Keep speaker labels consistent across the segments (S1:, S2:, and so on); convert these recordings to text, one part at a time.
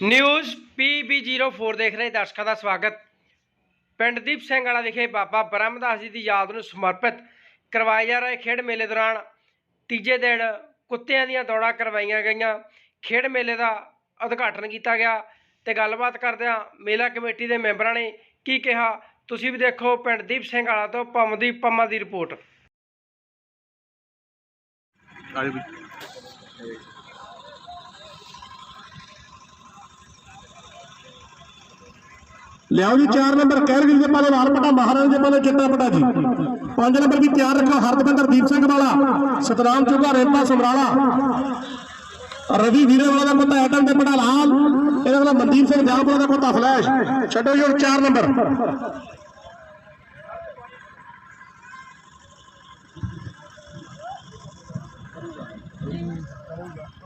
S1: News PB04 ਦੇਖ ਰਹੇ ਦਰਸ਼ਕਾਂ ਦਾ ਸਵਾਗਤ। ਪਿੰਡ ਦੀਪ ਸਿੰਘ ਵਾਲਾ ਵਿਖੇ ਬਾਬਾ ਬ੍ਰਹਮਦਾਸ ਜੀ ਦੀ ਯਾਦ ਨੂੰ ਸਮਰਪਿਤ ਕਰਵਾਏ ਜਾ ਰਹੇ ਖੇਡ ਮੇਲੇ ਦੌਰਾਨ ਤੀਜੇ ਦਿਨ ਕੁੱਤਿਆਂ ਦੀਆਂ ਦੌੜਾਂ ਕਰਵਾਈਆਂ ਗਈਆਂ। ਖੇਡ ਮੇਲੇ ਦਾ ਉਦਘਾਟਨ ਕੀਤਾ ਗਿਆ ਤੇ ਗੱਲਬਾਤ ਕਰਦਿਆਂ ਮੇਲਾ ਕਮੇਟੀ ਦੇ ਮੈਂਬਰਾਂ ਨੇ ਕੀ ਕਿਹਾ, ਤੁਸੀਂ ਵੀ ਦੇਖੋ ਪਿੰਡ ਦੀਪ ਸਿੰਘ ਵਾਲਾ ਤੋਂ ਪੰਮ ਪੰਮਾ ਦੀ ਰਿਪੋਰਟ।
S2: ਲਿਆਓ ਜੀ 4 ਨੰਬਰ ਕਹਿਰਗਿਲ ਦੇ ਪਾਲੇ ਲਾਲ ਪਟਾ, ਮਹਾਰਾਜ ਦੇ ਪਾਲੇ ਚਿੱਟਾ ਪਟਾ ਜੀ। 5 ਨੰਬਰ ਵੀ ਤਿਆਰ ਰੱਖੋ ਹਰਦਵਿੰਦਰ ਦੀਪ ਸਿੰਘ ਵਾਲਾ, ਸਤਨਾਮ ਚੋਗਾ ਰੇਪਾ ਸਮਰਾਲਾ ਰਵੀ ਵੀਰੇ ਵਾਲਾ ਦਾ ਪੁੱਤ ਐਟਮ ਦੇ ਪਟਾ ਲਾਲ, ਇਹਦੇ ਵਾਲਾ ਮਨਦੀਪ ਸਿੰਘ ਜਾਮਪੁਰਾ ਦਾ ਪੁੱਤ ਫਲੈਸ਼ ਛੱਡੋ ਜੀ 4 ਨੰਬਰ।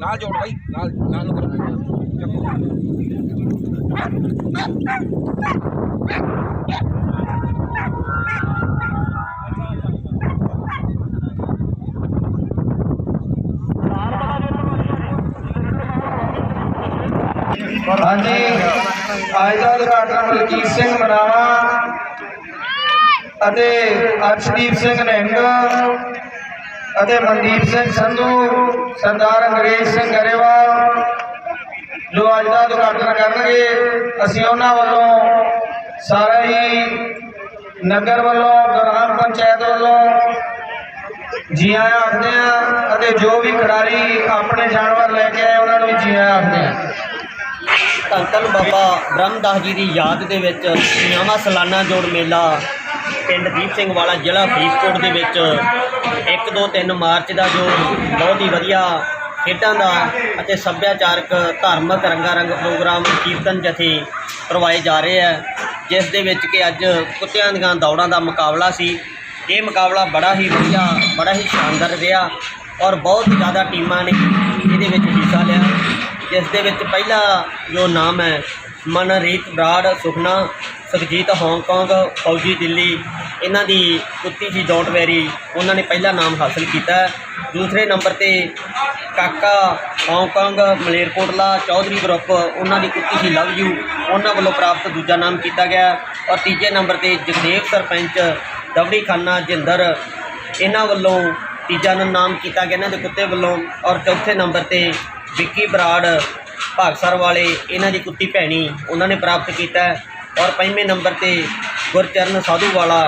S3: ਨਾਲ ਜੋੜ ਬਾਈ, ਨਾਲ ਨਾਲ ਨੂੰ
S4: ਹਾਂਜੀ, ਅੱਜ ਦਾ ਉਦਘਾਟਨ ਮਲਕੀਤ ਸਿੰਘ ਮਨਾਵਾ ਅਤੇ ਅਰਸ਼ਦੀਪ ਸਿੰਘ ਨਿਹੰਗ। ਅਤੇ ਮਨਦੀਪ ਸਿੰਘ ਸੰਧੂ, ਸਰਦਾਰ ਅੰਗਰੇਜ਼ ਸਿੰਘ ਗਰੇਵਾਲ ਜੋ ਅੱਜ ਦਾ ਉਦਘਾਟਨ ਕਰਨਗੇ, ਅਸੀਂ ਉਹਨਾਂ ਵੱਲੋਂ ਸਾਰਾ ਹੀ ਨਗਰ ਵੱਲੋਂ ਗ੍ਰਾਮ ਪੰਚਾਇਤ ਵੱਲੋਂ ਜੀ ਆਇਆਂ ਆਖਦੇ ਆ ਅਤੇ ਜੋ ਵੀ ਖਿਡਾਰੀ ਆਪਣੇ ਜਾਨਵਰ ਲੈ ਕੇ ਆਏ, ਉਹਨਾਂ ਨੂੰ ਵੀ ਜੀ ਆਇਆਂ ਆਖਦੇ ਆ
S5: ਧੰਨ ਧੰਨ ਬਾਬਾ ਬ੍ਰਹਮਦਾਸ ਜੀ ਦੀ ਯਾਦ ਦੇ ਵਿੱਚ ਨਵਾਂ ਸਾਲਾਨਾ ਜੋੜ ਮੇਲਾ ਪਿੰਡ ਦੀਪ ਸਿੰਘ ਵਾਲਾ ਜ਼ਿਲ੍ਹਾ ਫਰੀਦਕੋਟ ਦੇ ਵਿੱਚ 1 2 3 ਮਾਰਚ ਦਾ ਜੋ ਬਹੁਤ ਹੀ ਵਧੀਆ ਖੇਡਾਂ ਦਾ ਅਤੇ ਸੱਭਿਆਚਾਰਕ ਧਾਰਮਿਕ ਰੰਗਾਰੰਗ ਪ੍ਰੋਗਰਾਮ ਕੀਰਤਨ ਜਥੇ ਕਰਵਾਏ ਜਾ ਰਹੇ ਹੈ, ਜਿਸ ਦੇ ਵਿੱਚ ਕਿ ਅੱਜ ਕੁੱਤਿਆਂ ਦੀਆਂ ਦੌੜਾਂ ਦਾ ਮੁਕਾਬਲਾ ਸੀ। ਇਹ ਮੁਕਾਬਲਾ ਬੜਾ ਹੀ ਵਧੀਆ, ਬੜਾ ਹੀ ਸ਼ਾਨਦਾਰ ਰਿਹਾ ਔਰ ਬਹੁਤ ਜ਼ਿਆਦਾ ਟੀਮਾਂ ਨੇ ਇਹਦੇ ਵਿੱਚ ਹਿੱਸਾ ਲਿਆ। ਜਿਸ ਦੇ ਵਿੱਚ ਪਹਿਲਾ ਜੋ ਨਾਮ ਹੈ, ਮਨਰੀਤ ਬਰਾੜ ਸੁਖਨਾ ਸੁਖਜੀਤ ਹਾਂਗਕਾਂਗ ਫੌਜੀ ਦਿੱਲੀ, ਇਹਨਾਂ ਦੀ ਕੁੱਤੀ ਸੀ ਡੋਂਟ ਵੈਰੀ ਉਹਨਾਂ ਨੇ ਪਹਿਲਾ ਨਾਮ ਹਾਸਲ ਕੀਤਾ ਦੂਸਰੇ ਨੰਬਰ ਤੇ ਕਾਕਾ ਹਾਂਗਕਾਂਗ ਮਲੇਰਕੋਟਲਾ, ਚੌਧਰੀ ਗਰੁੱਪ, ਉਹਨਾਂ ਦੀ ਕੁੱਤੀ ਸੀ ਲਵ ਯੂ ਉਹਨਾਂ ਵੱਲੋਂ ਪ੍ਰਾਪਤ ਦੂਜਾ ਨਾਮ ਕੀਤਾ ਗਿਆ ਔਰ ਤੀਜੇ ਨੰਬਰ ਤੇ ਜਗਦੇਵ ਸਰਪੰਚ ਦਵੜੀ ਖਾਨਾ ਜਿੰਦਰ, ਇਹਨਾਂ ਵੱਲੋਂ ਤੀਜਾ ਨਾਮ ਕੀਤਾ ਗਿਆ, ਇਹਨਾਂ ਦੇ ਕੁੱਤੇ ਵੱਲੋਂ। ਔਰ ਚੌਥੇ ਨੰਬਰ ਤੇ ਵਿੱਕੀ ਬਰਾੜ, ਭਾਗਸਰ ਵਾਲੇ, ਇਹਨਾਂ ਦੀ ਕੁੱਤੀ ਭੈਣੀ, ਉਹਨਾਂ ਨੇ ਪ੍ਰਾਪਤ ਕੀਤਾ ਔਰ ਪੰਜਵੇਂ ਨੰਬਰ ਤੇ ਗੁਰਚਰਨ ਸਾਧੂ ਵਾਲਾ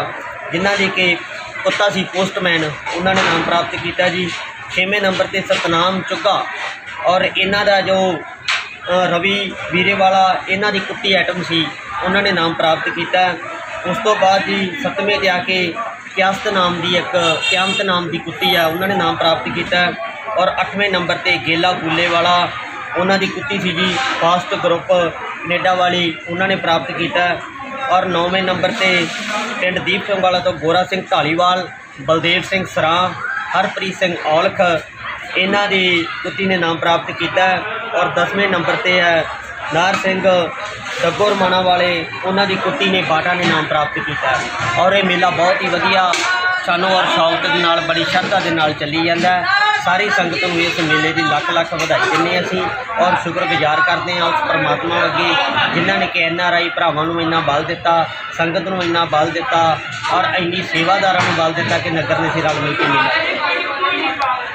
S5: ਜਿਨ੍ਹਾਂ ਦੇ ਕਿ ਕੁੱਤਾ ਸੀ ਪੋਸਟਮੈਨ, ਉਹਨਾਂ ਨੇ ਨਾਮ ਪ੍ਰਾਪਤ ਕੀਤਾ ਜੀ। ਛੇਵੇਂ ਨੰਬਰ ਤੇ ਸਤਨਾਮ ਚੁੱਗਾ ਔਰ ਇਹਨਾਂ ਦਾ ਜੋ ਰਵੀ ਵੀਰੇ ਵਾਲਾ ਇਹਨਾਂ ਦੀ ਕੁੱਤੀ ਆਈਟਮ ਸੀ, ਉਹਨਾਂ ਨੇ ਨਾਮ ਪ੍ਰਾਪਤ ਕੀਤਾ। ਉਸ ਤੋਂ ਬਾਅਦ ਜੀ ਸੱਤਵੇਂ ਤੇ ਆ ਕੇ ਕਿਆਸਤ ਨਾਮ ਦੀ ਇੱਕ, ਕਿਆਮਤ ਨਾਮ ਦੀ ਕੁੱਤੀ ਆ, ਉਹਨਾਂ ਨੇ ਨਾਮ ਪ੍ਰਾਪਤ ਕੀਤਾ। ਔਰ 8ਵੇਂ ਨੰਬਰ ਤੇ ਗੇਲਾ ਫੂਲੇ ਵਾਲਾ ਉਹਨਾਂ ਦੀ ਕੁੱਤੀ ਸੀ ਜੀ, ਫਾਸਟ ਗਰੁੱਪ ਕੈਨੇਡਾ ਵਾਲੀ, ਉਹਨਾਂ ਨੇ ਪ੍ਰਾਪਤ ਕੀਤਾ। ਔਰ 9ਵੇਂ ਨੰਬਰ ਤੇ ਪਿੰਡ ਦੀਪ ਸਿੰਘ ਵਾਲਾ ਤੋਂ ਗੋਰਾ ਸਿੰਘ ਢਾਲੀਵਾਲ, ਬਲਦੇਵ ਸਿੰਘ ਸਰਾਂ, ਹਰਪ੍ਰੀਤ ਸਿੰਘ ਔਲਖ, ਇਹਨਾਂ ਦੀ ਕੁੱਤੀ ਨੇ ਨਾਮ ਪ੍ਰਾਪਤ ਕੀਤਾ। ਔਰ 10ਵੇਂ ਨੰਬਰ ਤੇ ਹੈ, ਨਾਰ ਸਿੰਘ ਡੱਗੋਰ ਮਾਣਾ ਵਾਲੇ, ਉਹਨਾਂ ਦੀ ਕੁੱਤੀ ਨੇ ਬਾਟਾ ਨੇ ਨਾਮ ਪ੍ਰਾਪਤ ਕੀਤਾ। ਔਰ ਇਹ ਮੇਲਾ ਬਹੁਤ ਹੀ ਵਧੀਆ, ਸਾਨੂੰ ਔਰ ਸ਼ੌਕ ਦੇ ਨਾਲ, ਬੜੀ ਸ਼ਰਧਾ ਦੇ ਨਾਲ ਚੱਲੀ ਜਾਂਦਾ ਸਾਰੀ ਸੰਗਤ ਨੂੰ ਇਸ ਮੇਲੇ ਦੀ ਲੱਖ ਲੱਖ ਵਧਾਈ ਦਿੰਦੇ ਹਾਂ ਅਸੀਂ ਔਰ ਸ਼ੁਕਰਗੁਜ਼ਾਰ ਕਰਦੇ ਹਾਂ ਉਸ ਪਰਮਾਤਮਾ ਅੱਗੇ, ਜਿਨ੍ਹਾਂ ਨੇ ਕਿ ਐਨ ਆਰ ਆਈ ਭਰਾਵਾਂ ਨੂੰ ਇੰਨਾ ਬਲ ਦਿੱਤਾ, ਸੰਗਤ ਨੂੰ ਇੰਨਾ ਬਲ ਦਿੱਤਾ ਔਰ ਇੰਨੀ ਸੇਵਾਦਾਰਾਂ ਨੂੰ ਬਲ ਦਿੱਤਾ ਕਿ ਨਗਰ ਨੇ ਸੀ ਰਲ ਮਿਲ ਕੇ ਮੇਲਾ